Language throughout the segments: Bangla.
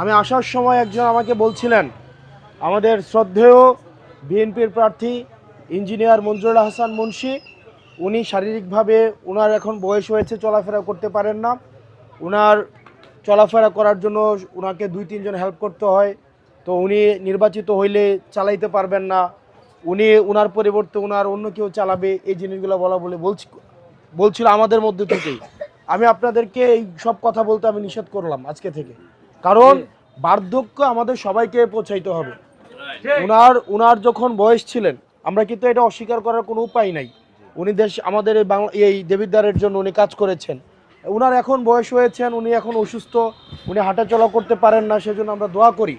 আমি আসার সময় একজন আমাকে বলছিলেন, আমাদের শ্রদ্ধেয় বিএনপির প্রার্থী ইঞ্জিনিয়ার মঞ্জুরুল হাসান মুন্সি, উনি শারীরিকভাবে ওনার এখন বয়স হয়েছে, চলাফেরা করতে পারেন না। ওনার চলাফেরা করার জন্য ওনাকে দুই, তিনজন হেল্প করতে হয়। তো উনি নির্বাচিত হইলে চালাইতে পারবেন না। উনি ওনার পরিবর্তে ওনার অন্য কেউ চালাবে, এই জিনিসগুলো বলা বলে বলছি, বলছিল আমাদের মধ্যে থেকেই। আমি আপনাদেরকে এই সব কথা বলতে আমি নিষেধ করলাম আজকে থেকে। কারণ বার্ধক্য আমাদের সবাইকে পৌঁছাইতে হবে। উনার উনার যখন বয়স ছিলেন আমরা কিন্তু এটা অস্বীকার করার কোনো উপায় নাই। উনি দেশ আমাদের এই বাংলা এই দেবিদ্বারের জন্য উনি কাজ করেছেন। উনার এখন বয়স হয়েছেন উনি এখন অসুস্থ উনি হাঁটাচলা করতে পারেন না সেজন্য আমরা দোয়া করি।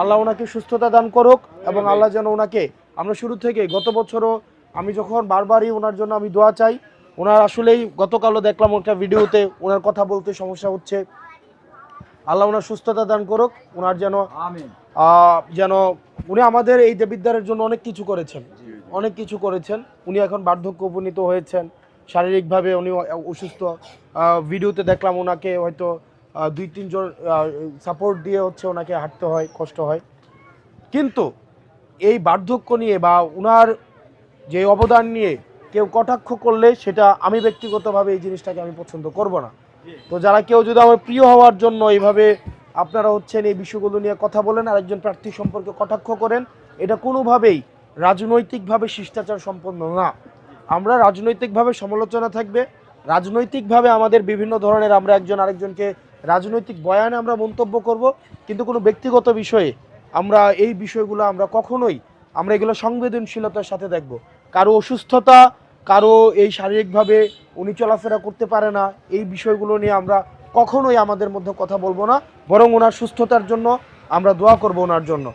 আল্লাহ ওনাকে সুস্থতা দান করুক এবং আল্লাহ যেন ওনাকে আমরা শুরু থেকে গত বছরও আমি যখন বারবারই ওনার জন্য আমি দোয়া চাই ওনার আসলেই গতকালও দেখলাম একটা ভিডিওতে ওনার কথা বলতে সমস্যা হচ্ছে। আল্লাহ ওনার সুস্থতা দান করুক ওনার যেন যেন উনি আমাদের এই দেবিদ্বারের জন্য অনেক কিছু করেছেন। অনেক কিছু করেছেন। উনি এখন বার্ধক্য উপনীত হয়েছেন। শারীরিকভাবে উনি অসুস্থ। ভিডিওতে দেখলাম ওনাকে হয়তো দুই তিনজন সাপোর্ট দিয়ে হচ্ছে ওনাকে হাঁটতে হয় কষ্ট হয়। কিন্তু এই বার্ধক্য নিয়ে বা উনার যে অবদান নিয়ে কেউ কটাক্ষ করলে সেটা আমি ব্যক্তিগতভাবে এই জিনিসটাকে আমি পছন্দ করব না। তো যারা কেউ যদি আমার প্রিয় হওয়ার জন্য এইভাবে আপনারা হচ্ছেন এই বিষয়গুলো নিয়ে কথা বলেন আর একজন প্রার্থী সম্পর্কে কটাক্ষ করেন, এটা কোনোভাবেই রাজনৈতিকভাবে শিষ্টাচার সম্পন্ন না। আমরা রাজনৈতিকভাবে সমালোচনা থাকবে, রাজনৈতিকভাবে আমাদের বিভিন্ন ধরনের আমরা একজন আরেকজনকে রাজনৈতিক বয়ানে আমরা মন্তব্য করব, কিন্তু কোনো ব্যক্তিগত বিষয়ে আমরা এই বিষয়গুলো আমরা কখনোই আমরা এগুলো সংবেদনশীলতার সাথে দেখব। কারও অসুস্থতা, কারও এই শারীরিকভাবে উনি চলাফেরা করতে পারে না, এই বিষয়গুলো নিয়ে আমরা কখনোই আমাদের মধ্যে কথা বলব না, বরং ওনার সুস্থতার জন্য আমরা দোয়া করব ওনার জন্য।